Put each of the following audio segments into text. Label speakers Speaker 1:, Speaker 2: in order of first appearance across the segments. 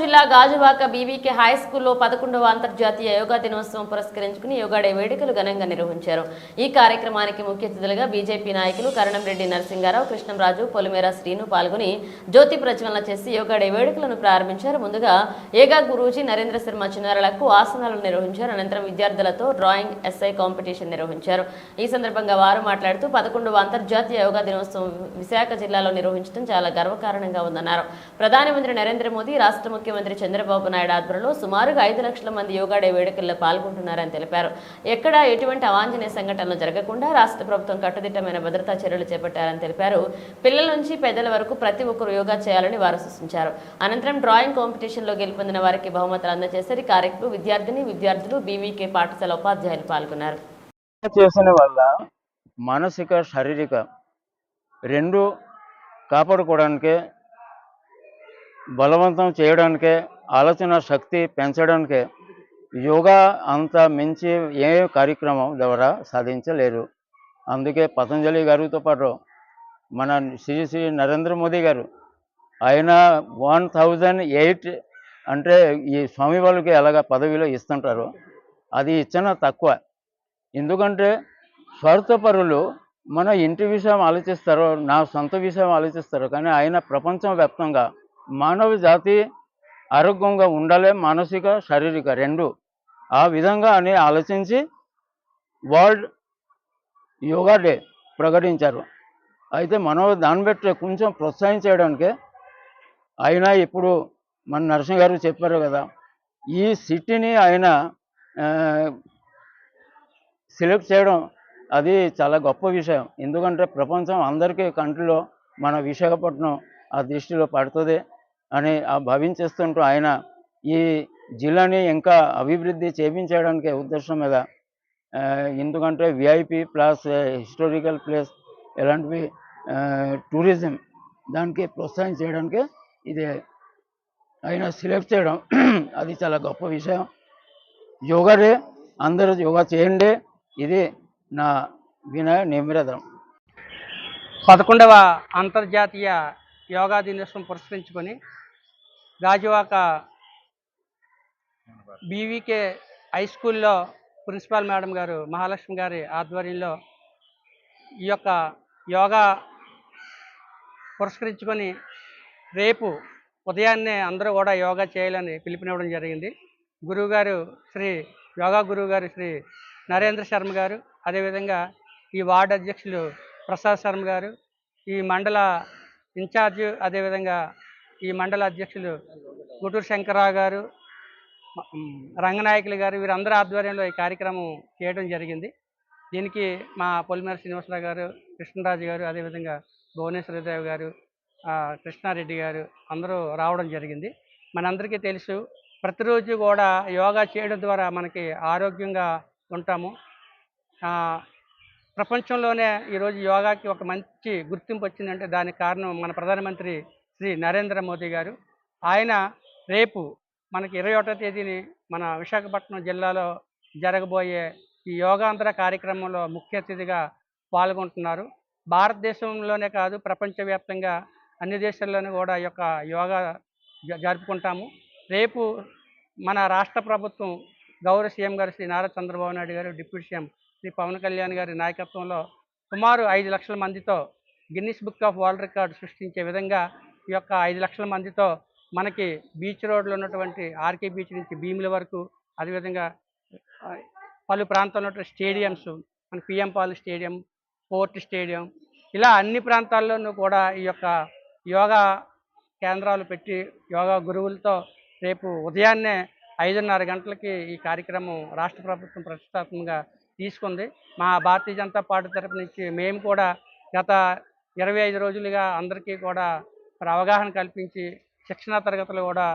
Speaker 1: జిల్లా Gajuwaka BVK high స్కూల్లో పదకొండవ అంతర్జాతీయ యోగా దినోత్సవం పురస్కరించుకుని యోగా డే వేడుకలు ఘనంగా నిర్వహించారు. ఈ కార్యక్రమానికి ముఖ్య అతిథులుగా బీజేపీ నాయకులు కరణంరెడ్డి నరసింగారావు కృష్ణంరాజు పొలిమేర శ్రీను పాల్గొని జ్యోతి ప్రజ్వలన చేసి యోగా డే వేడుకలను ప్రారంభించారు. ముందుగా ఏగా గురూజీ నరేంద్ర శర్మ చిన్నారులకు ఆసనాలు నిర్వహించారు. అనంతరం విద్యార్థులతో డ్రాయింగ్ ఎస్ఐ కాంపిటీషన్ నిర్వహించారు. ఈ సందర్భంగా వారు మాట్లాడుతూ పదకొండవ అంతర్జాతీయ యోగా దినోత్సవం విశాఖ జిల్లాలో నిర్వహించడం చాలా గర్వకారణంగా ఉందన్నారు. ప్రధానమంత్రి నరేంద్ర మోదీ రాష్ట్ర ముఖ్యమంత్రి చంద్రబాబు నాయుడు ఆధ్వర్యంలో సుమారుగా ఐదు లక్షల మంది యోగా డే వేడుకల్లో పాల్గొంటున్నారని తెలిపారు. ఎక్కడ ఎటువంటి అవాంఛనీయ సంఘటనలు జరగకుండా రాష్ట్ర ప్రభుత్వం కట్టుదిట్టమైన భద్రతా చర్యలు చేపట్టారని తెలిపారు. పిల్లల నుంచి పెద్దల వరకు ప్రతి ఒక్కరు యోగా చేయాలని వారు సూచించారు అనంతరం డ్రాయింగ్ కాంపిటీషన్లో గెలుపొందిన వారికి బహుమతులు అందజేశారు ఈ విద్యార్థిని విద్యార్థులు బీవీకే పాఠశాల ఉపాధ్యాయులు పాల్గొన్నారు.
Speaker 2: చేసిన వల్ల మానసిక శారీరక రెండు కాపాడుకోవడానికే బలవంతం చేయడానికే ఆలోచన శక్తి పెంచడానికే యోగా అంత మించి ఏ కార్యక్రమం ద్వారా సాధించలేరు. అందుకే పతంజలి గారితో పాటు మన శ్రీ శ్రీ నరేంద్ర మోదీ గారు ఆయన వన్ థౌజండ్ ఎయిట్ అంటే ఈ స్వామి వాళ్ళకి ఎలాగ పదవిలో ఇస్తుంటారో అది ఇచ్చిన తక్కువ. ఎందుకంటే స్వార్థపరులు మన ఇంటి విషయం ఆలోచిస్తారో నా సొంత విషయం ఆలోచిస్తారు కానీ ఆయన ప్రపంచం వ్యాప్తంగా మానవ జాతి ఆరోగ్యంగా ఉండాలి మానసిక శారీరక రెండు. ఆ విధంగా అని ఆలోచించి వరల్డ్ యోగా డే ప్రకటించారు. అయితే మనం దాన్ని బట్టి కొంచెం ప్రోత్సహించడానికి ఆయన ఇప్పుడు మన నరసింహ గారు చెప్పారు కదా ఈ సిటీని ఆయన సెలెక్ట్ చేయడం అది చాలా గొప్ప విషయం. ఎందుకంటే ప్రపంచం అందరికీ కంట్రీలో మన విశాఖపట్నం ఆ దృష్టిలో పడుతుంది. అని ఆ భావించేస్తుంటూ ఆయన ఈ జిల్లాని ఇంకా అభివృద్ధి చేయించడానికి ఉద్దేశం మీద ఎందుకంటే విఐపి ప్లస్ హిస్టారికల్ ప్లేస్ ఇలాంటివి టూరిజం దానికి ప్రోత్సాహం చేయడానికి ఇది ఆయన సెలెక్ట్ చేయడం అది చాలా గొప్ప విషయం. యోగా డే అందరూ యోగా చేయండి. ఇది నా వినయ నిమిరదం
Speaker 3: పదకొండవ అంతర్జాతీయ యోగా దినోత్సవం పురస్కరించుకొని గాజువాక బీవీకే హై స్కూల్లో ప్రిన్సిపాల్ మేడం గారు మహాలక్ష్మి గారి ఆధ్వర్యంలో ఈ యొక్క యోగా పురస్కరించుకొని రేపు ఉదయాన్నే అందరూ కూడా యోగా చేయాలని పిలుపునివ్వడం జరిగింది. గురువుగారు శ్రీ యోగా గురువు గారు శ్రీ నరేంద్ర శర్మ గారు అదేవిధంగా ఈ వార్డు అధ్యక్షులు ప్రసాద్ శర్మ గారు ఈ మండల ఇన్ఛార్జ్ అదేవిధంగా ఈ మండల అధ్యక్షులు గుటూరు శంకరరావు గారు రంగనాయకులు గారు వీరందరి ఆధ్వర్యంలో ఈ కార్యక్రమం చేయడం జరిగింది. దీనికి మా పొలిమేర శ్రీనివాసరావు గారు కృష్ణరాజు గారు అదేవిధంగా భువనేశ్వరదేవ్ గారు కృష్ణారెడ్డి గారు అందరూ రావడం జరిగింది. మనందరికీ తెలుసు ప్రతిరోజు కూడా యోగా చేయడం ద్వారా మనకి ఆరోగ్యంగా ఉంటాము. ప్రపంచంలోనే ఈరోజు యోగాకి ఒక మంచి గుర్తింపు వచ్చిందంటే దానికి కారణం మన ప్రధానమంత్రి శ్రీ నరేంద్ర మోదీ గారు. ఆయన రేపు మనకి ఇరవై ఒకటో తేదీని మన విశాఖపట్నం జిల్లాలో జరగబోయే ఈ యోగాంధ్ర కార్యక్రమంలో ముఖ్య అతిథిగా పాల్గొంటున్నారు. భారతదేశంలోనే కాదు ప్రపంచవ్యాప్తంగా అన్ని దేశాల్లోనూ కూడా ఈ యొక్క యోగా జరుపుకుంటాము. రేపు మన రాష్ట్ర ప్రభుత్వం గౌరవ సీఎం గారు శ్రీ నారా చంద్రబాబు నాయుడు గారు డిప్యూటీ సీఎం శ్రీ పవన్ కళ్యాణ్ గారి నాయకత్వంలో సుమారు ఐదు లక్షల మందితో Guinness book of world record సృష్టించే విధంగా ఈ యొక్క ఐదు లక్షల మందితో మనకి బీచ్ రోడ్లో ఉన్నటువంటి ఆర్కే బీచ్ నుంచి భీముల వరకు అదేవిధంగా పలు ప్రాంతాల్లో ఉన్నటువంటి స్టేడియంస్ మన PM Pal stadium port stadium ఇలా అన్ని ప్రాంతాల్లోనూ కూడా ఈ యొక్క యోగా కేంద్రాలు పెట్టి యోగా గురువులతో రేపు ఉదయాన్నే ఐదున్నర గంటలకి ఈ కార్యక్రమం రాష్ట్ర ప్రభుత్వం ప్రతిష్టాత్మకంగా తీసుకుంది. మా భారతీయ జనతా పార్టీ తరపు నుంచి మేము కూడా గత ఇరవై ఐదు రోజులుగా అందరికీ కూడా మరి అవగాహన కల్పించి శిక్షణా తరగతులు కూడా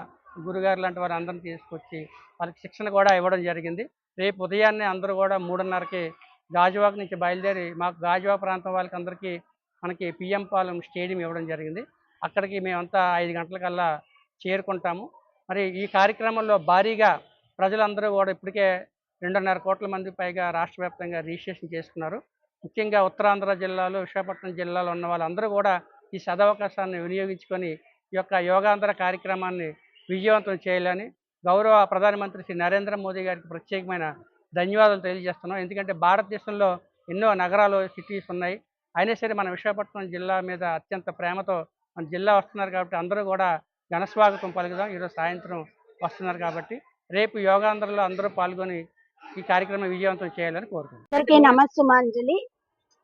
Speaker 3: గురుగారు లాంటి వారు అందరిని తీసుకొచ్చి వాళ్ళకి శిక్షణ కూడా ఇవ్వడం జరిగింది. రేపు ఉదయాన్నే అందరూ కూడా మూడున్నరకి గాజువాక నుంచి బయలుదేరి మాకు గాజువాక ప్రాంతం వాళ్ళకి అందరికీ మనకి పిఎం పాలెం స్టేడియం ఇవ్వడం జరిగింది. అక్కడికి మేమంతా ఐదు గంటలకల్లా చేరుకుంటాము. మరి ఈ కార్యక్రమంలో భారీగా ప్రజలందరూ కూడా ఇప్పటికే రెండున్నర కోట్ల మంది పైగా రాష్ట్ర వ్యాప్తంగా రిజిస్ట్రేషన్ చేసుకున్నారు. ముఖ్యంగా ఉత్తరాంధ్ర జిల్లాలో విశాఖపట్నం జిల్లాలో ఉన్న వాళ్ళందరూ కూడా ఈ సదవకాశాన్ని వినియోగించుకొని ఈ యొక్క యోగాంధ్ర కార్యక్రమాన్ని విజయవంతం చేయాలని గౌరవ ప్రధానమంత్రి శ్రీ నరేంద్ర మోదీ గారికి ప్రత్యేకమైన ధన్యవాదాలు తెలియజేస్తున్నాం. ఎందుకంటే భారతదేశంలో ఎన్నో నగరాలు సిటీస్ ఉన్నాయి. అయినా సరే మన విశాఖపట్నం జిల్లా మీద అత్యంత ప్రేమతో మన జిల్లా వస్తున్నారు కాబట్టి అందరూ కూడా ఘనస్వాగతం పలుకుదాం. ఈరోజు సాయంత్రం వస్తున్నారు కాబట్టి రేపు యోగాంధ్రలో అందరూ పాల్గొని ఈ కార్యక్రమం విజయవంతం చేయాలని కోరుకుంటున్నాను
Speaker 4: నమస్సుమాంజలి.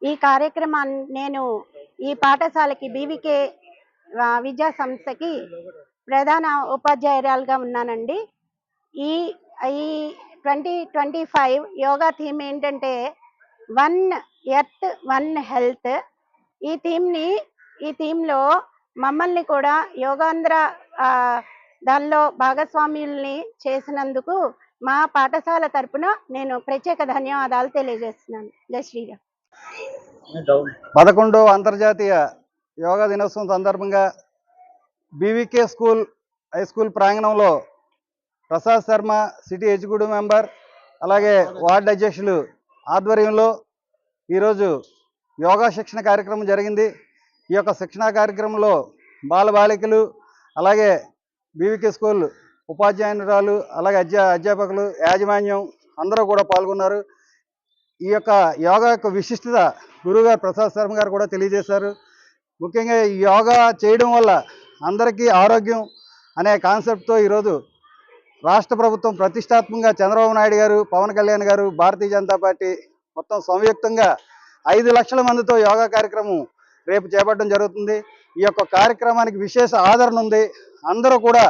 Speaker 4: ఈ కార్యక్రమాన్ని నేను ఈ పాఠశాలకి బీవీకే విద్యా సంస్థకి ప్రధాన ఉపాధ్యాయురాలుగా ఉన్నానండి. ఈ ఈ twenty twenty five yoga theme ఏంటంటే వన్ ఎర్త్ వన్ హెల్త్. ఈ థీమ్ని ఈ థీమ్లో మమ్మల్ని కూడా యోగాంధ్ర దానిలో భాగస్వామ్యుల్ని చేసినందుకు మా పాఠశాల తరపున నేను ప్రత్యేక ధన్యవాదాలు తెలియజేస్తున్నాను. జయ శ్రీరామ్.
Speaker 5: పదకొండో అంతర్జాతీయ యోగా దినోత్సవం సందర్భంగా బీవీకే స్కూల్ హై స్కూల్ ప్రాంగణంలో Prasad Sharma city executive member అలాగే వార్డు అధ్యక్షులు ఆధ్వర్యంలో ఈరోజు యోగా శిక్షణ కార్యక్రమం జరిగింది. ఈ యొక్క శిక్షణా కార్యక్రమంలో బాలబాలికలు అలాగే బీవీకే స్కూల్ ఉపాధ్యాయురాలు అలాగే అధ్యా అధ్యాపకులు యాజమాన్యం అందరూ కూడా పాల్గొన్నారు. ఈ యొక్క యోగా యొక్క విశిష్టత గురువుగారు ప్రసాద్ శర్మ గారు కూడా తెలియజేశారు. ముఖ్యంగా ఈ యోగా చేయడం వల్ల అందరికీ ఆరోగ్యం అనే కాన్సెప్ట్తో ఈరోజు రాష్ట్ర ప్రభుత్వం ప్రతిష్టాత్మకంగా చంద్రబాబు నాయుడు గారు పవన్ కళ్యాణ్ గారు భారతీయ జనతా పార్టీ మొత్తం సంయుక్తంగా ఐదు లక్షల మందితో యోగా కార్యక్రమం రేపు చేపట్టడం జరుగుతుంది. ఈ యొక్క కార్యక్రమానికి విశేష ఆదరణ ఉంది. అందరూ కూడా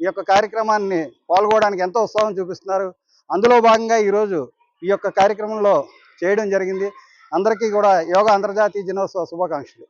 Speaker 5: ఈ యొక్క కార్యక్రమాన్ని పాల్గొనడానికి ఎంతో ఉత్సాహం చూపిస్తున్నారు. అందులో భాగంగా ఈరోజు ఈ యొక్క కార్యక్రమంలో చేయడం జరిగింది. అందరికీ కూడా యోగా అంతర్జాతీయ దినోత్సవ శుభాకాంక్షలు.